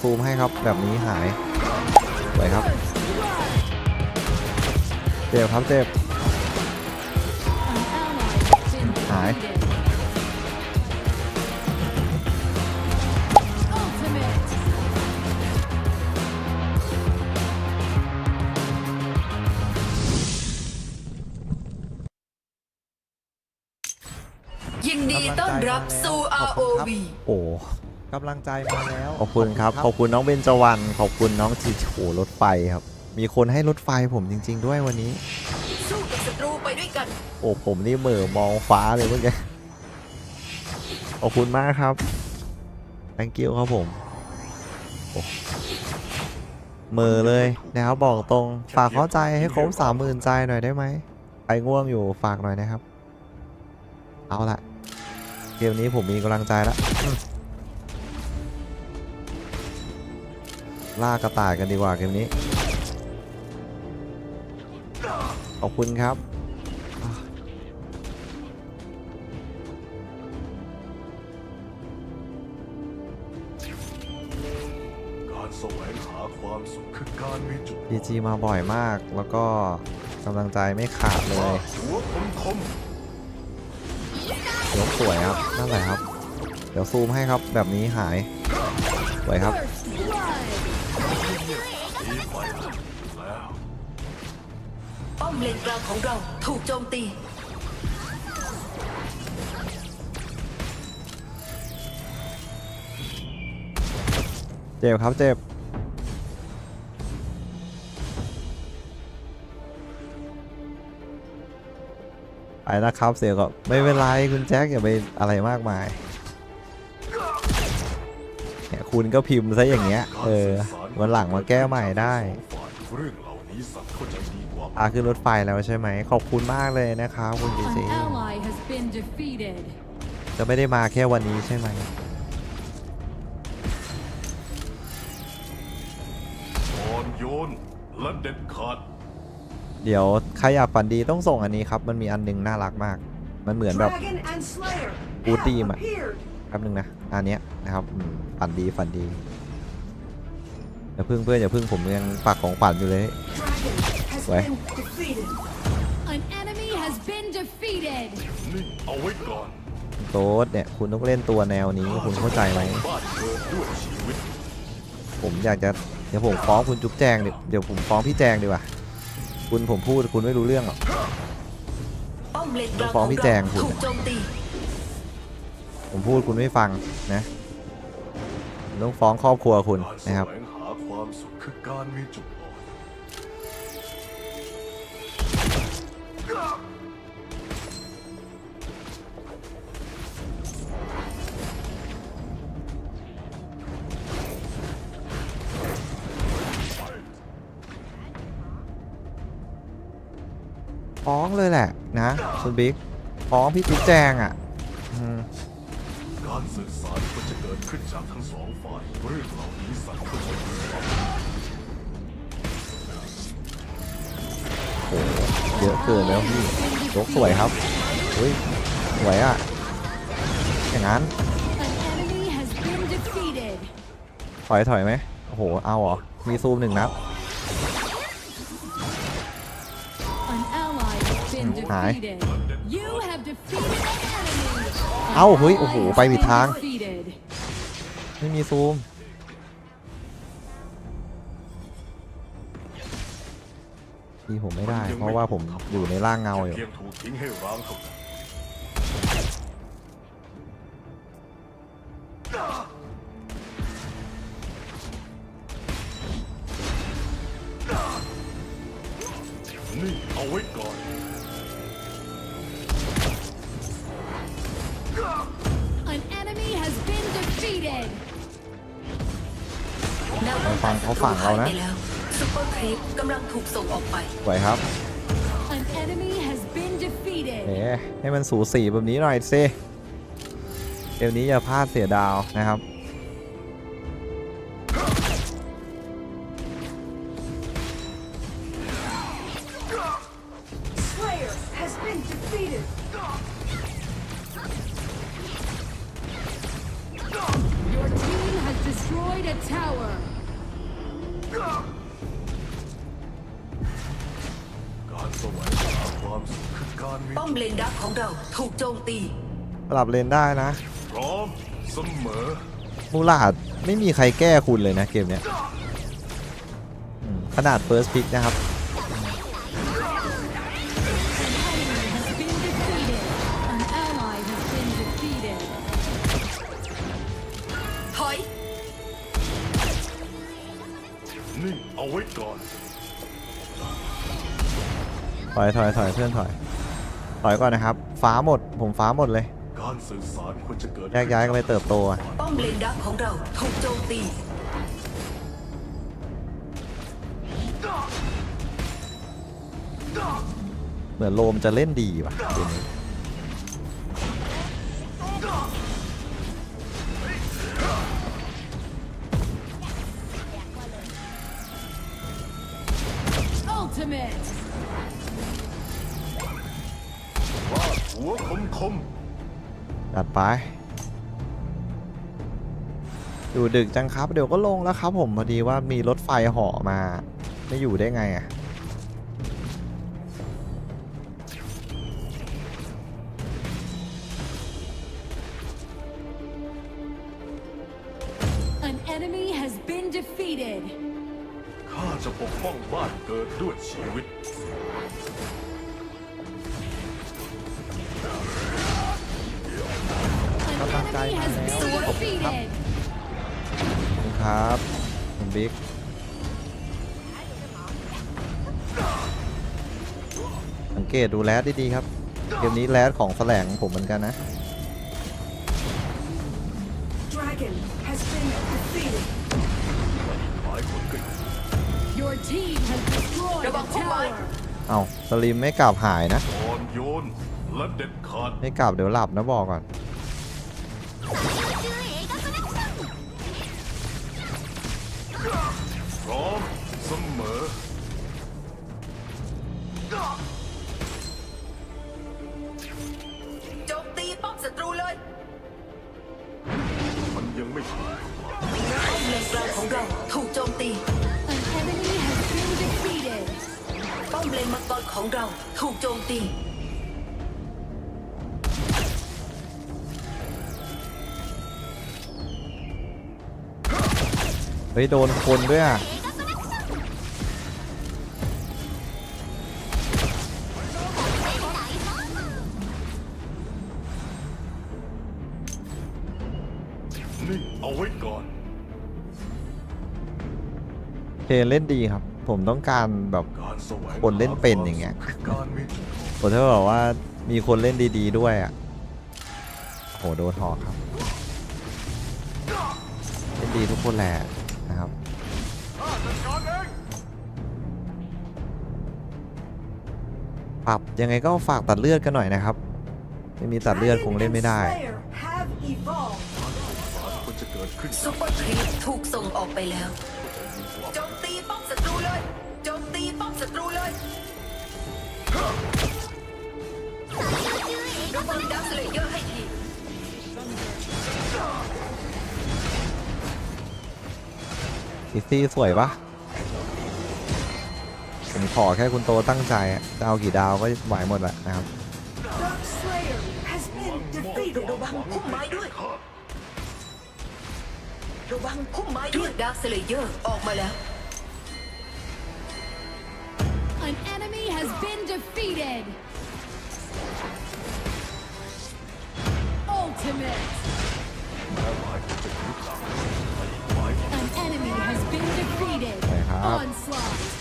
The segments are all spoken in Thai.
ซูมให้ครับแบบนี้หายสวยครับ เจ็บครับเจ็บหายยินดีต้อนรับสู่ ROV โอ้ กำลังใจมาแล้วขอบคุณครับ ขอบคุณน้องเบญจวรรณขอบคุณน้องจีโฉรถไฟครับ มีคนให้รถไฟผมจริง ๆ ด้วยวันนี้ สู้กับศัตรูไปด้วยกัน โอ้ผมนี่เหม่อมองฟ้าเลยเมื่อกี้ ขอบคุณมากครับ thank you ครับผมโอ้เหม่อเลยนะครับบอกตรงฝากเข้าใจให้ครบสามหมื่นใจหน่อยได้ไหมใครง่วงอยู่ฝากหน่อยนะครับ เอาละเกมนี้ผมมีกำลังใจแล้ว ล่ากระต่ายกันดีกว่าเกมนี้ ขอบคุณครับการแสวงหาความสุขคือการมีจุดพีจีมาบ่อยมากแล้วก็กำลังใจไม่ขาดเลยหัวคมคมยกสวยครับ นั่นแหละครับ เดี๋ยวซูมให้ครับแบบนี้หาย สวยครับ มเลนกลางของเราถูกโจมตี เจ็บครับเจ็บ ไปนะครับเสียก็ไม่เป็นไรคุณแจ็คอย่าไปอะไรมากมายเนี่ยคุณก็พิมพ์ซะอย่างเงี้ย เออวันหลังมาแก้ใหม่ได้ เรื่องเหล่านี้สัตว์เข้าใจ ดีกว่าอาขึ้นรถไฟแล้วใช่ไหม ขอบคุณมากเลยนะครับคุณจีจี An ally has been defeated. จะไม่ได้มาแค่วันนี้ใช่ไหมอ่อนโยนและเด็ดขาดเดี๋ยวใครอยากฝันดีต้องส่งอันนี้ครับ มันมีอันหนึงน่ารักมาก มันเหมือนแบบ Dragon and Slayer กูตีม have อะ appeared. แป๊บนึงนะ อันเนี้ยนะครับอืมฝันดีฝันดีอย่าพึ่งเพื่อนอย่าพึ่งผมยังปักของฝันอยู่เลย Dragon has What? been defeated. An enemy has been defeated. นิ่งเอาไว้ก่อนโต๊ดเนี่ยคุณต้องเล่นตัวแนวนี้คุณเข้าใจไหมบ้านเกิดด้วยชีวิตผมอยากจะเดี๋ยวผมฟ้องคุณจุ๊บแจงดิเดี๋ยวผมฟ้องพี่แจงดีกว่าคุณผมพูดคุณไม่รู้เรื่องหรอก ป้อมเลนกลางฟ้ขอองงพี่เราแจงคุณ ถูกโจมตีผมพูดคุณไม่ฟังนะผมต้องฟ้องครอบครัวคุณการแสนะครับวงหาความสุขคือการมีจุด ฟ้องเลยแหละนะคุณบิ๊กฟ้องพี่จุ๊บแจงอะการสื่อสารควรจะเกิดขึ้นจากทั้งสองฝ่ายเรื่องเหล่านี้สัตว์เโหเยอะเกินแล้วพี่ยกสวยครับเฮ้ยสวยอะอย่างนั้นถอยถอยไหมโอ้โหเอาเหรอมีซูมหนึ่งนัดหายเอ้าเฮ้ยโอ้โหไปผิดทาง ไม่มีซูม ที่ผมไม่ได้ เพราะว่าผมอยู่ในร่างเงาอยู่เพียงถูกทิ้งให้ร้างเท่านั้นนี่เอาไว้ก่อน An enemy has been defeated. แนวเราฟังเขาฝั่งเรานะไปแล้ว ซุปเปอร์ครีปกำลังถูกส่งออกไป สวยครับ An enemy has been defeated. เอ๋ให้มันสูสีแบบนี้หน่อยสิเดี๋ยวนี้อย่าพลาดเสียดาวนะครับ Slayer has been defeated. Your team has destroyed a tower. ป้อมเลนดักของเราถูกโจมตีสลับเลนได้นะ พร้อมเสมอมูลาดไม่มีใครแก้คุณเลยนะเกมเนี้ยอืมขนาด First Pick นะครับ An ally has been defeated. An ally has been defeated. ถอย นิ่งเอาไว้ก่อน ถอยถอยถอยเพื่อนถอย ถอยก่อนนะครับ ฟ้าหมด ผมฟ้าหมดเลยการสื่อสารควรจะเกิดแยกย้ายกันไปเติบโตอะป้อมเลนดักของเราถูกโจมตี เหมือนโลมจะเล่นดีว่ะเกมนี้ Ultimate. หัวคมคมจัดไป อยู่ดึกจังครับ เดี๋ยวก็ลงแล้วครับผมพอดีว่ามีรถไฟเหาะมา ไม่อยู่ได้ไงอะ An enemy has been defeated. ข้าจะปกป้องบ้านเกิดด้วยชีวิต An enemy has been defeated. ขอบคุณครับคุณบิ๊กสังเกตดูแรดดีๆครับ เกมนี้แรดของแสลงผมเหมือนกันนะ Dragon has been defeated. หลายคนก็ Your team has destroyed a Double combine. tower. เอาสลิมไม่กลับหายนะ อ่อนโยนและเด็ดขาด ไม่กลับเดี๋ยวหลับนะบอกก่อน พร้อมเสมอ โจมตีป้อมศัตรูเลยมันยังไม่ถึงป้อมเลนกลางของเราถูกโจมตี An enemy has been defeated. ป้อมเลนมังกรของเราถูกโจมตี เฮ้ยโดนคนด้วยอะนิ่งเอาไว้ก่อนเคนเล่นดีครับ ผมต้องการแบบการแสวงคนเล่นเป็นอย่างเงี้ยหควมสุขคือการมีผมถ้าบอกว่ามีคนเล่นดีๆด้วยอะโหโดนหอกครับ เล่นดีทุกคนแหละ ปรับยังไงก็ฝากตัดเลือดกันหน่อยนะครับ ไม่มีตัดเลือดคงเล่นไม่ได้ Dragon and Slayer have evolved. สารควรจะเกิดขึ้นซุปเปอร์ครีปถูกส่งออกไปแล้วโจมตีป้อมศัตรูเลยโจมตีป้อมศัตรูเลยระวังดักเลเยอร์ให้ทีอิซี่สวยปะ ผมขอแค่คุณโตตั้งใจอะจะเอากี่ดาวก็ไหวหมดแหละนะครับ Dark Slayer has been defeated. ระวังพุ่มไม้ด้วยระวังพุ่มไม้ด้วยดักเลเยอร์ออกมาแล้ว An enemy has been defeated. Ultimate. An enemy has been defeated. ใช่ครับ Onslaught.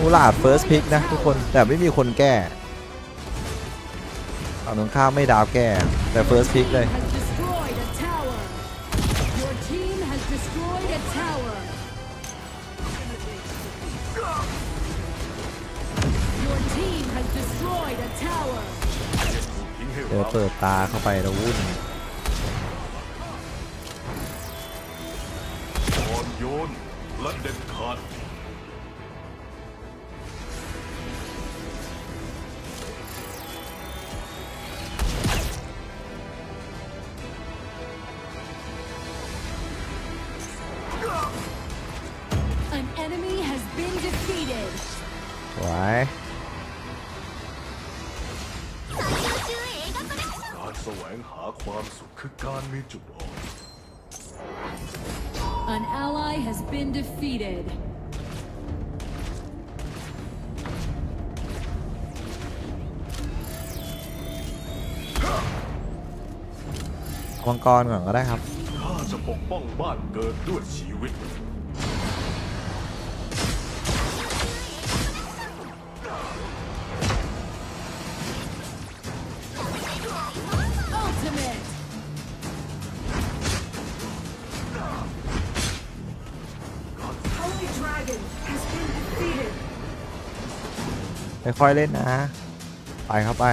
มูลาดเฟิร์สพิกนะทุกคนแต่ไม่มีคนแก้ฝั่งตรงข้ามไม่ดาวแก้ แต่เฟิร์สพิกเลย Has destroyed a tower. Your team has destroyed a tower. Your team has destroyed a tower. ทิ้งให้เดี๋ยวเราเปิดตาเข้าไปแล้ววุ่นอ่อนโยนและเด็ดขาด งหาความสุขคือการมีจุดอ่อน An ally has been defeated. มังกรก่อนก็ได้ครับ ข้าจะปกป้องบ้านเกิดด้วยชีวิต ค่อยๆเล่นนะ ไปครับไป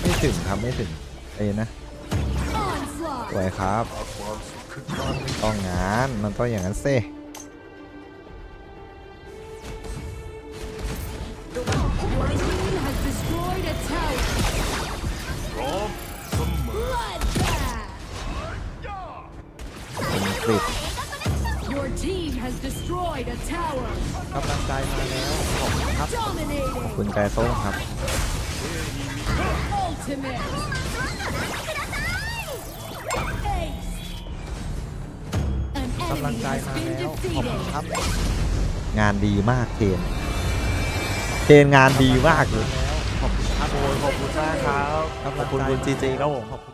ไม่ถึงครับ ไม่ถึงเอ้นะสวยครับ ต้องงาน มันต้องอย่างนั้นเซ่ คุณใจส้มครับ Ultimate! Ace! An กำลัง enemy ใจ has มา been แล้วขอบคุณ defeated. ครับ งานดีมากเคนเคนงานดีมากเลยขอบคุณครับโอ้ยขอบคุณมากครับขอบคุณคุณจีจีครับผมขอบคุณ